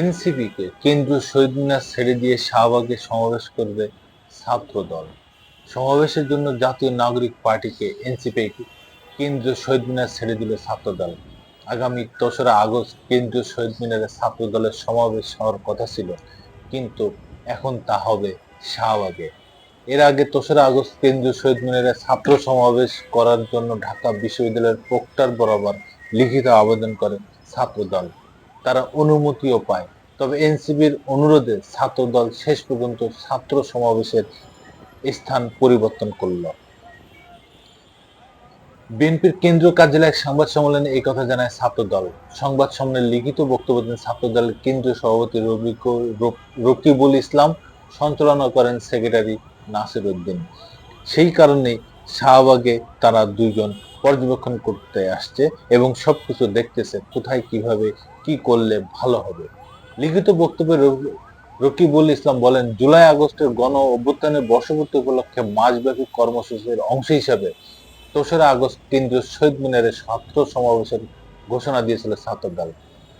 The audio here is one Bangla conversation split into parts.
এনসিপিকে কেন্দ্রীয় শহীদ মিনার ছেড়ে দিয়ে শাহবাগে সমাবেশ করবে ছাত্র দল সমাবেশের জন্য জাতীয় নাগরিক পার্টিকে এনসিপি কেন্দ্রীয় শহীদ মিনার ছেড়ে দিল ছাত্র দল আগামী দোসরা আগস্ট কেন্দ্রীয় শহীদ মিনারে ছাত্র দলের সমাবেশ হওয়ার কথা ছিল, কিন্তু এখন তা হবে শাহবাগে। এর আগে দোসরা আগস্ট কেন্দ্রীয় শহীদ মিনারে ছাত্র সমাবেশ করার জন্য ঢাকা বিশ্ববিদ্যালয়ের প্রক্টর বরাবর লিখিত আবেদন করে ছাত্র দল তারা অনুমতিও পায়। তবে এনসিবির অনুরোধে ছাত্রদল শেষ পর্যন্ত ছাত্র সমাবেশের স্থান পরিবর্তন করল। বিএনপির কেন্দ্রীয় কার্যালয়ে সংবাদ সম্মেলনে এই কথা জানায় ছাত্রদল। সংবাদ সম্মেলনে লিখিত বক্তব্য দেন ছাত্রদলের কেন্দ্রীয় সভাপতি রকিবুল ইসলাম, সঞ্চালনা করেন সেক্রেটারি নাসির উদ্দিন। সেই কারণেই শাহবাগে তারা দুইজন পর্যবেক্ষণ করতে আসছে এবং সবকিছু দেখতেছে কোথায় কীভাবে, কি করলে ভালো হবে। লিখিত বক্তব্যে রকিবুল ইসলাম বলেন, জুলাই আগস্টের গণ অভ্যুত্থানের বর্ষপূর্তি উপলক্ষে মাসব্যাপী কর্মসূচির অংশ হিসাবে দোসরা আগস্ট কেন্দ্রীয় শহীদ মিনারে ছাত্র সমাবেশের ঘোষণা দিয়েছিল ছাত্রদল।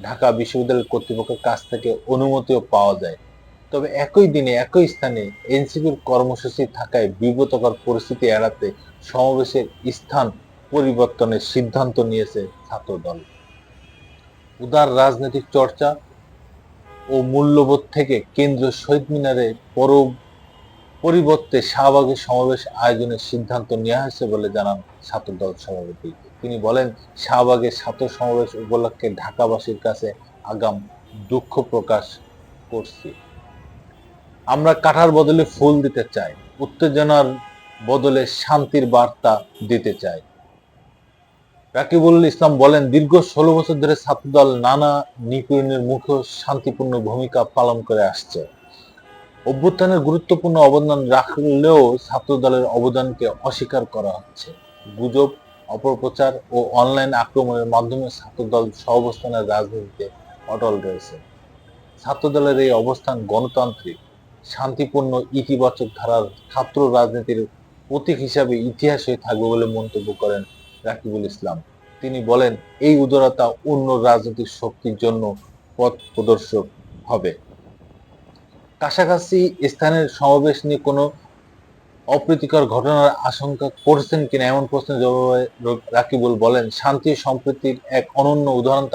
ঢাকা বিশ্ববিদ্যালয় কর্তৃপক্ষের কাছ থেকে অনুমতিও পাওয়া যায়। তবে একই দিনে একই স্থানে এনসিপির কর্মসূচি থাকায় বিব্রতকর পরিস্থিতি এড়াতে সমাবেশের স্থান পরিবর্তনের সিদ্ধান্ত নিয়েছে ছাত্রদল। উদার রাজনৈতিক চর্চা ও মূল্যবোধ থেকে কেন্দ্রীয় শহীদ মিনারে পর পরিবর্তে শাহবাগের সমাবেশ আয়োজনের সিদ্ধান্ত নেওয়া হয়েছে বলে জানান ছাত্রদল সভাপতি। তিনি বলেন, শাহবাগের ছাত্র সমাবেশ উপলক্ষে ঢাকাবাসীর কাছে আগাম দুঃখ প্রকাশ করছি। আমরা কাঠার বদলে ফুল দিতে চাই, উত্তেজনার বদলে শান্তির বার্তা দিতে চাই। রাকিবুল ইসলাম বলেন, দীর্ঘ ষোলো বছর ধরে ছাত্রদল নানা নিপীড়নের মুখে শান্তিপূর্ণ ভূমিকা পালন করে আসছে। অভ্যুত্থানের গুরুত্বপূর্ণ অবদান রাখলেও ছাত্রদলের অবদানকে অস্বীকার করা হচ্ছে। গুজব, অপপ্রচার ও অনলাইন আক্রমণের মাধ্যমে ছাত্রদল সহাবস্থানের রাজনীতিতে অটল রয়েছে। ছাত্রদলের এই অবস্থান গণতান্ত্রিক, শান্তিপূর্ণ, ইতিবাচক ধারার ছাত্র রাজনীতির প্রতীক হিসাবে ইতিহাস হয়ে থাকবে বলে মন্তব্য করেন রাকিবুল ইসলাম। তিনি বলেন, এই উদারতা অন্য রাজনৈতিক শক্তির জন্য পথ প্রদর্শক হবে। কাছাকাছি স্থানের সমাবেশ নিয়ে কোনো অপ্রীতিকর ঘটনার আশঙ্কা করছেন কিনা এমন প্রশ্নের জবাবে রাকিবুল বলেন, শান্তি সম্প্রীতির এক অনন্য উদাহরণ